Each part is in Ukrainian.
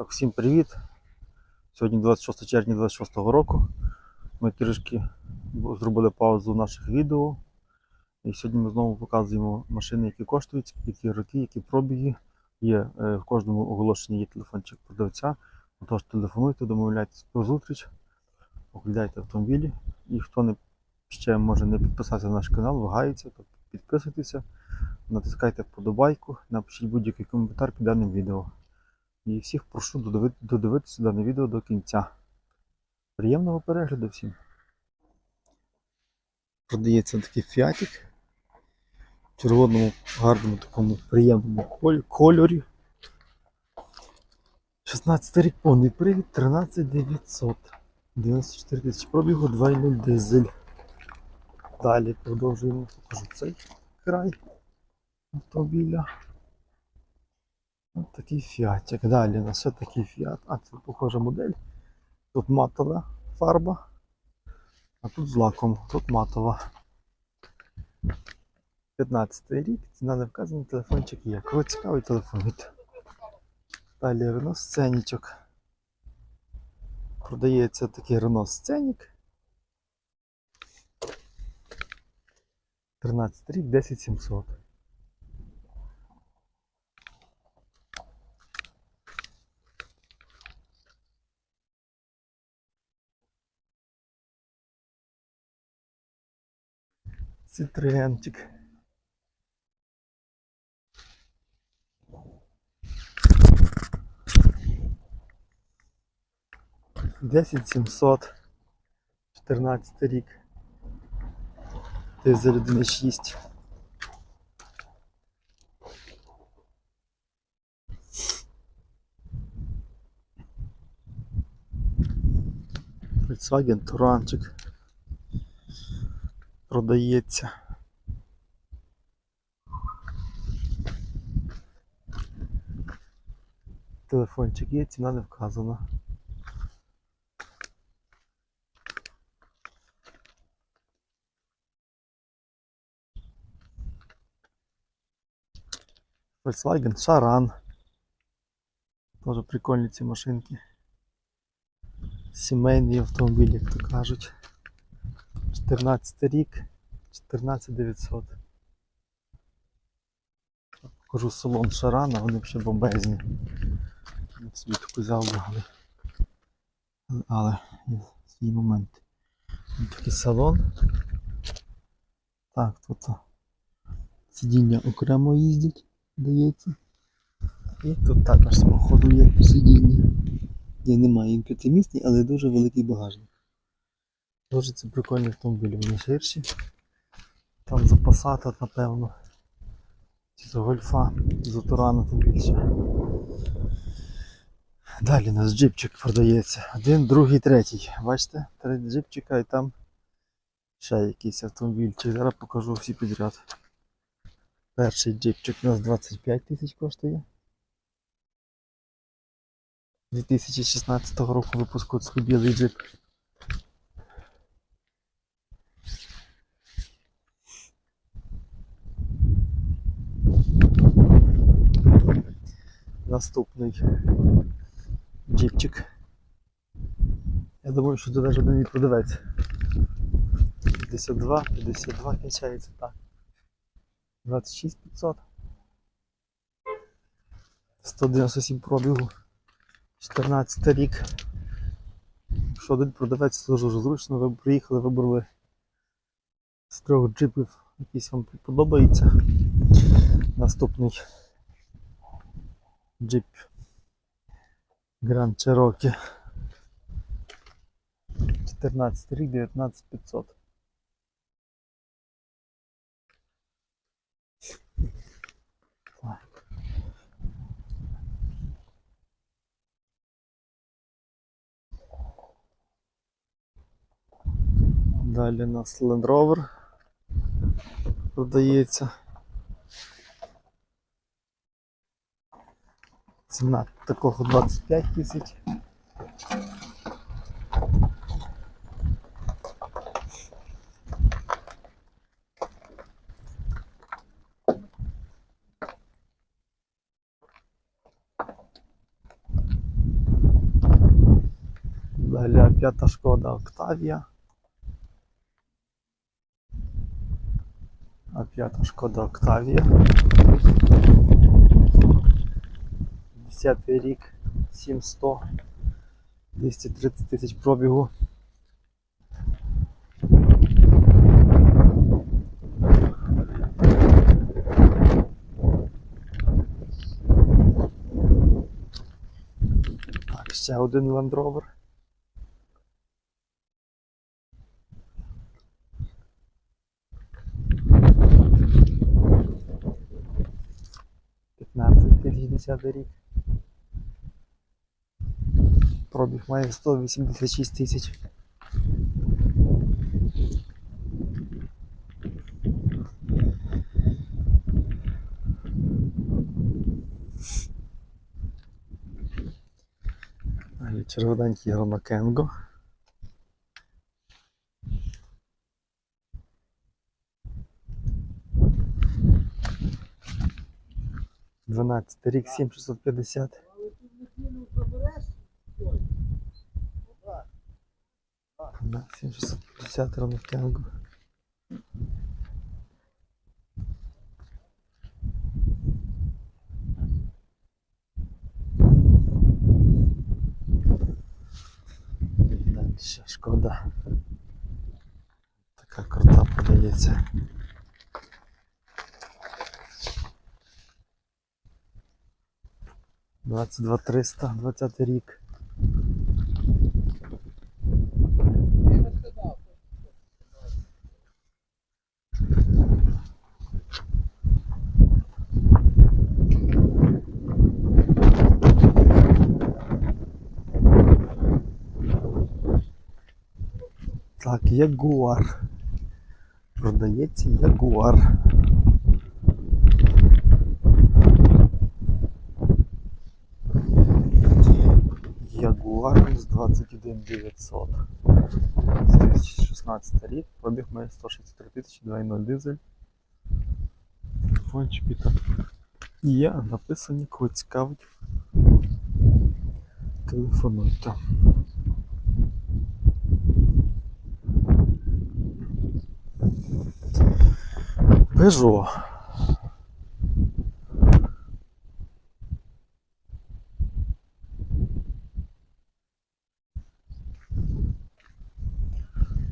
Так, всім привіт. Сьогодні 26 червня 26 року. Ми трішки зробили паузу наших відео. І сьогодні ми знову показуємо машини, які коштують, які роки, які пробіги. Є е, в кожному оголошенні є телефончик продавця. Тож телефонуйте, домовляйтесь про зустріч, оглядайте автомобілі. І хто не ще може не підписатися на наш канал, вагається, то підписуйтеся, натискайте вподобайку, напишіть будь-який коментар під даним відео. І всіх прошу додивитися дане відео до кінця. Приємного перегляду всім. Продається такий фіатик в червоному, гарному такому приємному кольорі. 16 рік повний привід 13900. 94 тисячі пробігу, 2.0 дизель. Далі продовжуємо покажу цей край автомобіля. Ось такий фіатик. Далі на все такий фіат. А це похожа модель. Тут матова фарба, а тут з лаком, тут матова. 15 рік, ціна не вказана, телефончик є. Кого цікавий телефонуйте. Далі Renault Сценічок. Продається такий Renault Сценік. 13 рік, 10700. Citroenчик. Десять сімсот. 14 рік. Дизель 1.6. Volkswagen Туранчик продається. Телефончик є, ціна не вказана. Volkswagen Шаран. Тоже прикольні ці машинки. Сімейні автомобілі, як то кажуть. 14 рік, 14900. Покажу салон Шарана, вони взагалі бомбезні. Собі таку би, але, є свій момент. Такий салон. Так, тут сидіння окремо їздять, здається. І тут також з походу є сидіння. Є немає він п'ятимісний, але дуже великий багажник. Дуже це прикольні автомобілі, вони ширші. Там за Passat, напевно. Чи за гольфа, за Турана тим більше. Далі у нас джипчик продається. Один, другий, третій. Бачите? Три джипчика і там ще якийсь автомобільчик. Зараз покажу всі підряд. Перший джипчик у нас 25 тисяч коштує. 2016 року випуску це білий джип. Наступний джипчик. Я думаю, що це навіть один продавець. 52, 52 кінчається так. 26 500. 197 пробігу. 14 рік. Якщо один продавець це дуже зручно, ви приїхали, вибрали з трьох джипів, якийсь вам подобається. Наступний джип Grand Cherokee. 14 рік, 19500. Так. Далі у нас Land Rover продається. Ціна такого 25 тисяч. Далі п'ята шкода Октавія. А п'ята шкода Октавія. 10 рік, 7100, 230 тисяч пробігу. Так, ще один Land Rover. Десятий рік. Пробіг має 186 тисяч. Червоненький Ромакенго. Дванадцятий рік 7650. Да, 7650 Ромакенго. Дальше шкода. Така крута подається. Двадцять два триста, двадцятий рік. Так, Ягуар. Продається Ягуар. Ягуар з 21900. 2016 рік. Пробіг має 163 тисячі 2.0 дизель. Телефончики там є, написані, кого цікавить. Телефонуйте. Peugeot.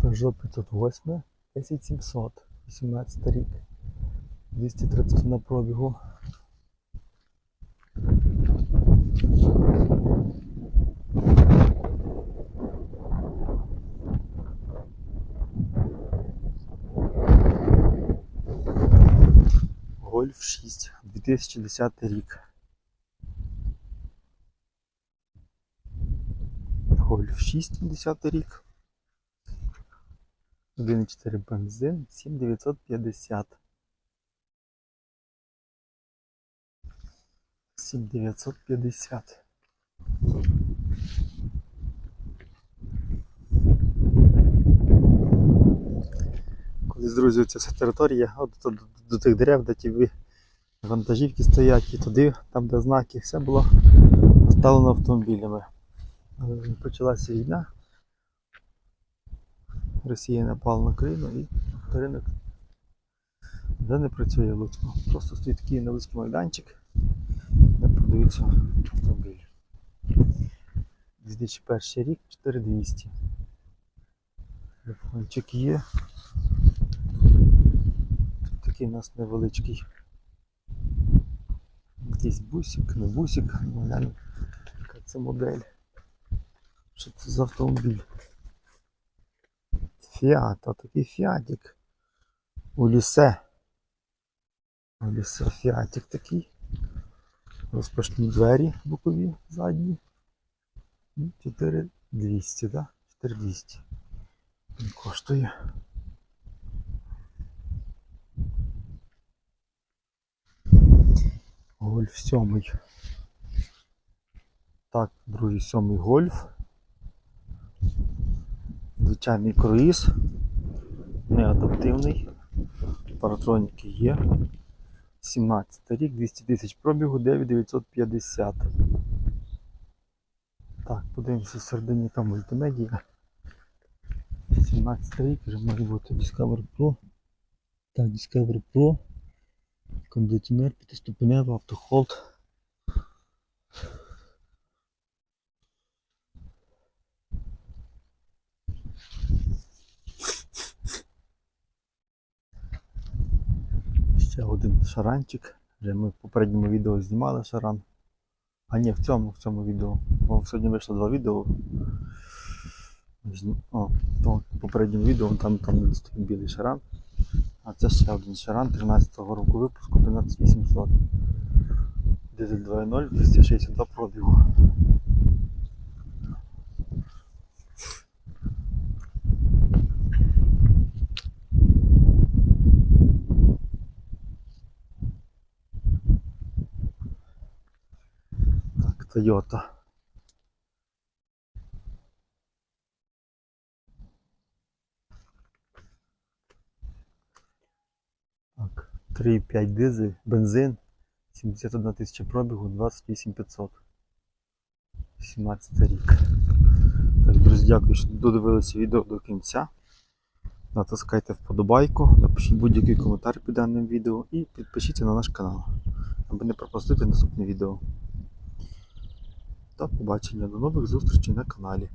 Peugeot 508, 10700, 18 рік, 230 на пробігу. Гольф 6, 2010 рік. Гольф 6, 10 рік. 1,4 бензин, 7950. 7950. Колись, друзі, ця вся територія, от до, до, тих дерев, де ті вантажівки стоять, і туди, там де знаки, все було заставлено автомобілями. Але почалася війна. Росія напала на Україну і ринок де не працює в Луцьку. Просто стоїть такий невеличкий майданчик, де продаються автомобілі. 2001 рік 4200. Телефончик є. Такий у нас невеличкий. Якийсь бусик, не бусик, ну яка це модель. Що це за автомобіль? Фіат, а такий фіатик. Улісе. Улісе фіатик такий. Розпашні двері бокові, задні. Ну, 4200, да? 4200. Він коштує. Гольф сьомий. Так, друзі, сьомий гольф. Звичайний круїз. Неадаптивний. Паратроніки є. 17 рік, 200 тисяч пробігу, 9950. Так, подивимося всередині яка мультимедія. 17 рік вже має бути Discover Pro. Так, Discover Pro. Кондиціонер, п'ятиступенева, автохолд. Ще один шаранчик. Вже ми в попередньому відео знімали шаран. А ні, в цьому, в цьому відео. Бо сьогодні вийшло два відео. О, то в попередньому відео там, там де білий шаран. А це ще один шаран 13-го року випуску 15800. Дизель 2.0, 262 пробігу. Так, Toyota. Так, 3,5 дизель, бензин, 71 тисяча пробігу, 28500. 17 рік. Так, друзі, дякую, що додивилися відео до кінця. Натискайте вподобайку, напишіть будь-який коментар під даним відео і підпишіться на наш канал, аби не пропустити наступне відео. До побачення, до нових зустрічей на каналі.